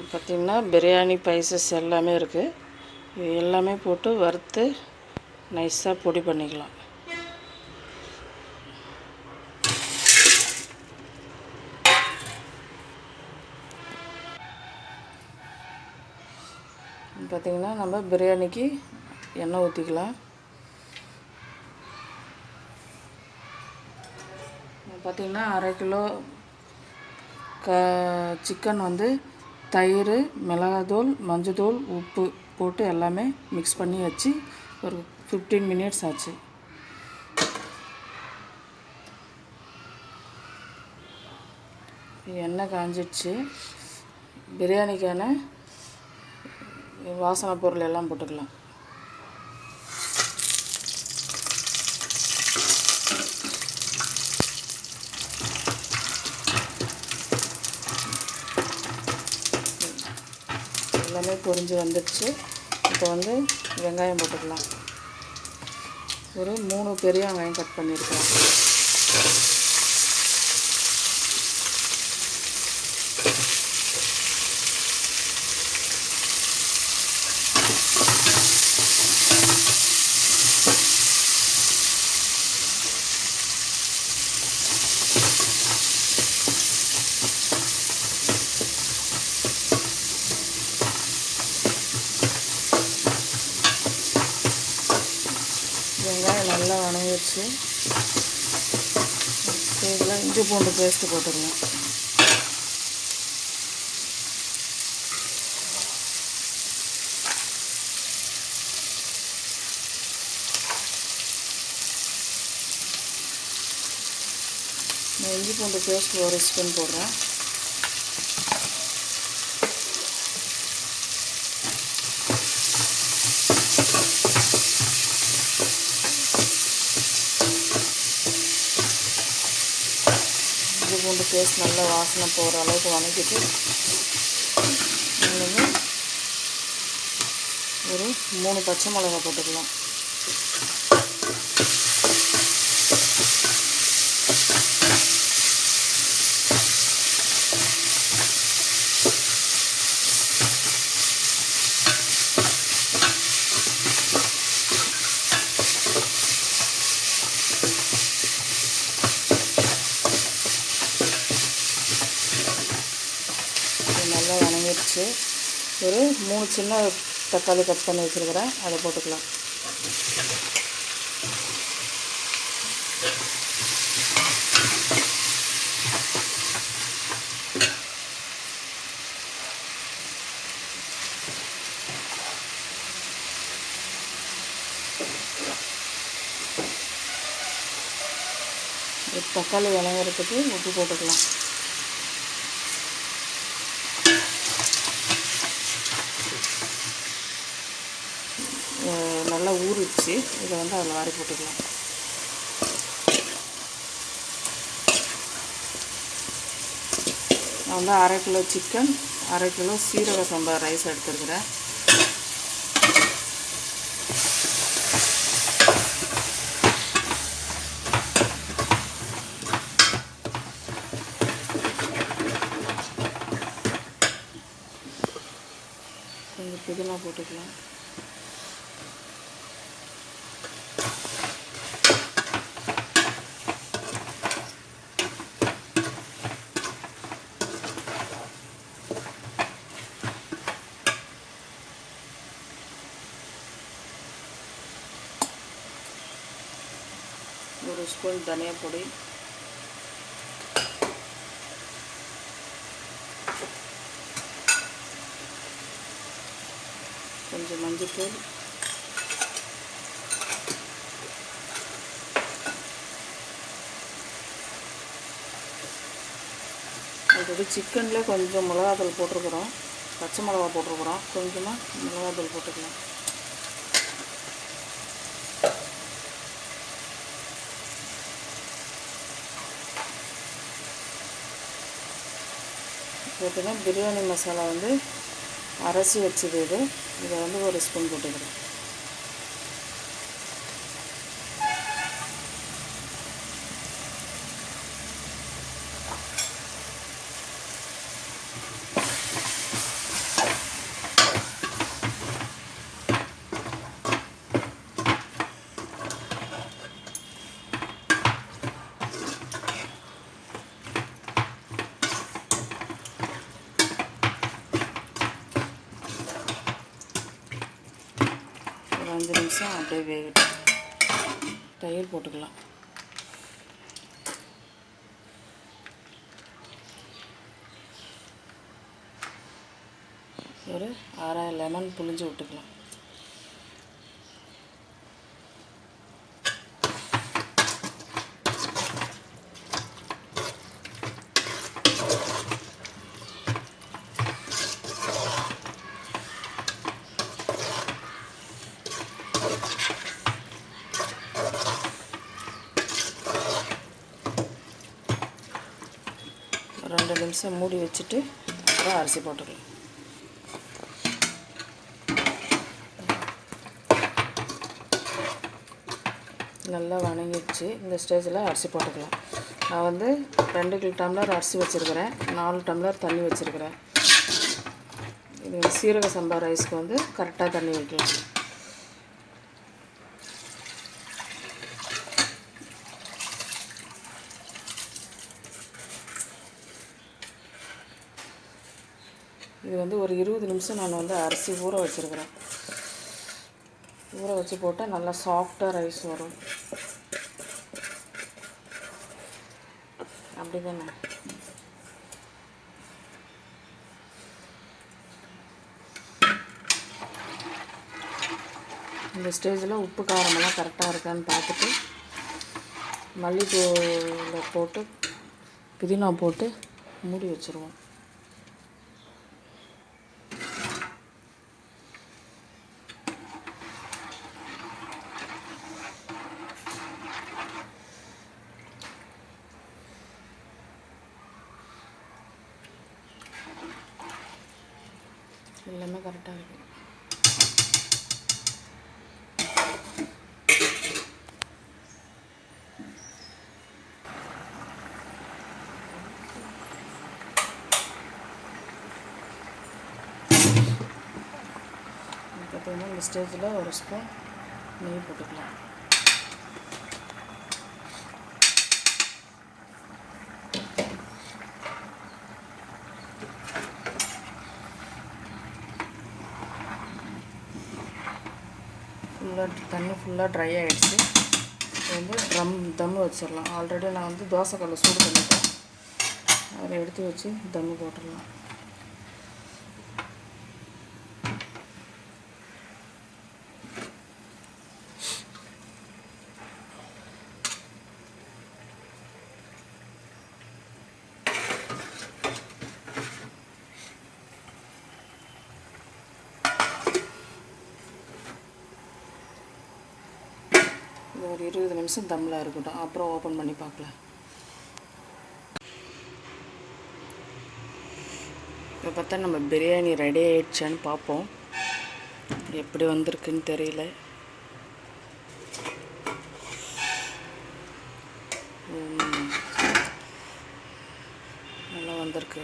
பார்த்திங்கன்னா பிரியாணி பைசஸ் எல்லாமே இருக்குது இது எல்லாமே போட்டு வறுத்து நைஸாக பொடி பண்ணிக்கலாம். பார்த்திங்கன்னா நம்ம பிரியாணிக்கு எண்ணெய் ஊற்றிக்கலாம் பார்த்திங்கன்னா அரை கிலோ க சிக்கன் வந்து தயிர் மிளகாத்தூள் மஞ்சத்தூள் உப்பு போட்டு எல்லாமே மிக்ஸ் பண்ணி வச்சு ஒரு ஃபிஃப்டீன் மினிட்ஸ் ஆச்சு. எண்ணெய் காஞ்சிடுச்சு. பிரியாணிக்கான வாசனை பொருள் எல்லாம் போட்டுக்கலாம் எல்லாமே பொரிஞ்சு வந்துடுச்சு. இப்போ வந்து வெங்காயம் போட்டுக்கலாம். ஒரு மூணு பெரிய வெங்காயம் கட் பண்ணியிருக்கலாம் வெங்காயம் வச்சு. இதில் இஞ்சி பூண்டு பேஸ்ட்டு போட்டுக்கலாம் நான் இஞ்சி பூண்டு பேஸ்ட் ஒரு ஸ்பூன் போடுறேன் இஞ்சி பூண்டு பேஸ்ட் நல்லா வாசனை போகிற அளவுக்கு வணக்கிட்டு ஒரு மூணு பச்சை மிளகா போட்டுக்கலாம் இது நல்லா வணங்கிடுச்சு ஒரு மூணு சின்ன தக்காளி கட் பண்ணி வச்சுருக்கிறேன். அதை போட்டுக்கலாம். தக்காளி வணங்குறதுக்கு உப்பு போட்டுக்கலாம் அஹ் நல்லா வச்சு இதை வந்து அதில் வாரி போட்டுக்கலாம். நான் வந்து அரை கிலோ சிக்கன் அரை கிலோ சீரக சம்பா ரைஸ் எடுத்துருக்குறேன். கொஞ்சம் புதினா போட்டுக்கலாம் ஒரு ஸ்பூன் தனியா பொடி. கொஞ்சம் மஞ்சள்தூள் அடுத்தது சிக்கனில் கொஞ்சம் மிளகாத்தூள் போட்டிருக்குறோம். பச்சை மிளகா போட்டிருக்குறோம். கொஞ்சமாக மிளகாத்தூள் போட்டுக்கலாம். பார்த்திங்கன்னா பிரியாணி மசாலா வந்து அரைச்சி வச்சது இது. இதை வந்து ஒரு ஸ்பூன் போட்டுக்கிறேன். நிமிஷம் அப்படியே வேகட்டும் தயிர் போட்டுக்கலாம். ஒரு அரை லெமன் புளிஞ்சு விட்டுக்கலாம் ரெண்டு நிமிஷம் மூடி வச்சுட்டு அப்புறம் அரிசி போட்டுக்கலாம். நல்லா வணங்கிடுச்சு. இந்த ஸ்டேஜில் அரிசி போட்டுக்கலாம். நான் வந்து ரெண்டு கிலோ டம்ளர் அரிசி வச்சுருக்கிறேன். நாலு டம்ளர் தண்ணி வச்சுருக்கிறேன். இது சீரக சம்பா ரைஸ்க்கு வந்து கரெக்டாக தண்ணி வைக்கலாம் இது வந்து ஒரு இருபது நிமிஷம் நான் வந்து அரிசி ஊற வச்சுருக்கிறேன். ஊற வச்சு போட்டால் நல்லா சாஃப்டாக ரைஸ் வரும். அப்படி தானே இந்த ஸ்டேஜில் உப்பு காரமெல்லாம் கரெக்டாக இருக்கான்னு பார்த்துட்டு மல்லித்தூளை போட்டு புதினா போட்டு மூடி வச்சுருவோம். எல்லாமே கரெக்டாக இருக்குது பார்த்தீங்கன்னா இந்த ஸ்டேஜில் ஒரு ஸ்பூன் நெய் போட்டுக்கலாம். ஃபுல்லாக தண்ணி ஃபுல்லாக ட்ரை ஆகிடுச்சு இப்போ வந்து ட்ரம் தம் வச்சிடலாம். ஆல்ரெடி நான் வந்து தோசைக்கல்ல சூடு பண்ணிட்டேன். அதில் எடுத்து வச்சு தம் போட்டுடலாம். ஒரு இருபது நிமிஷம் தம்மில் இருக்கட்டும். அப்புறம் ஓப்பன் பண்ணி பார்க்கலாம். இப்போ பார்த்தா நம்ம பிரியாணி ரெடி ஆயிடுச்சான்னு பார்ப்போம். எப்படி வந்திருக்குன்னு தெரியல. நல்லா வந்திருக்கு.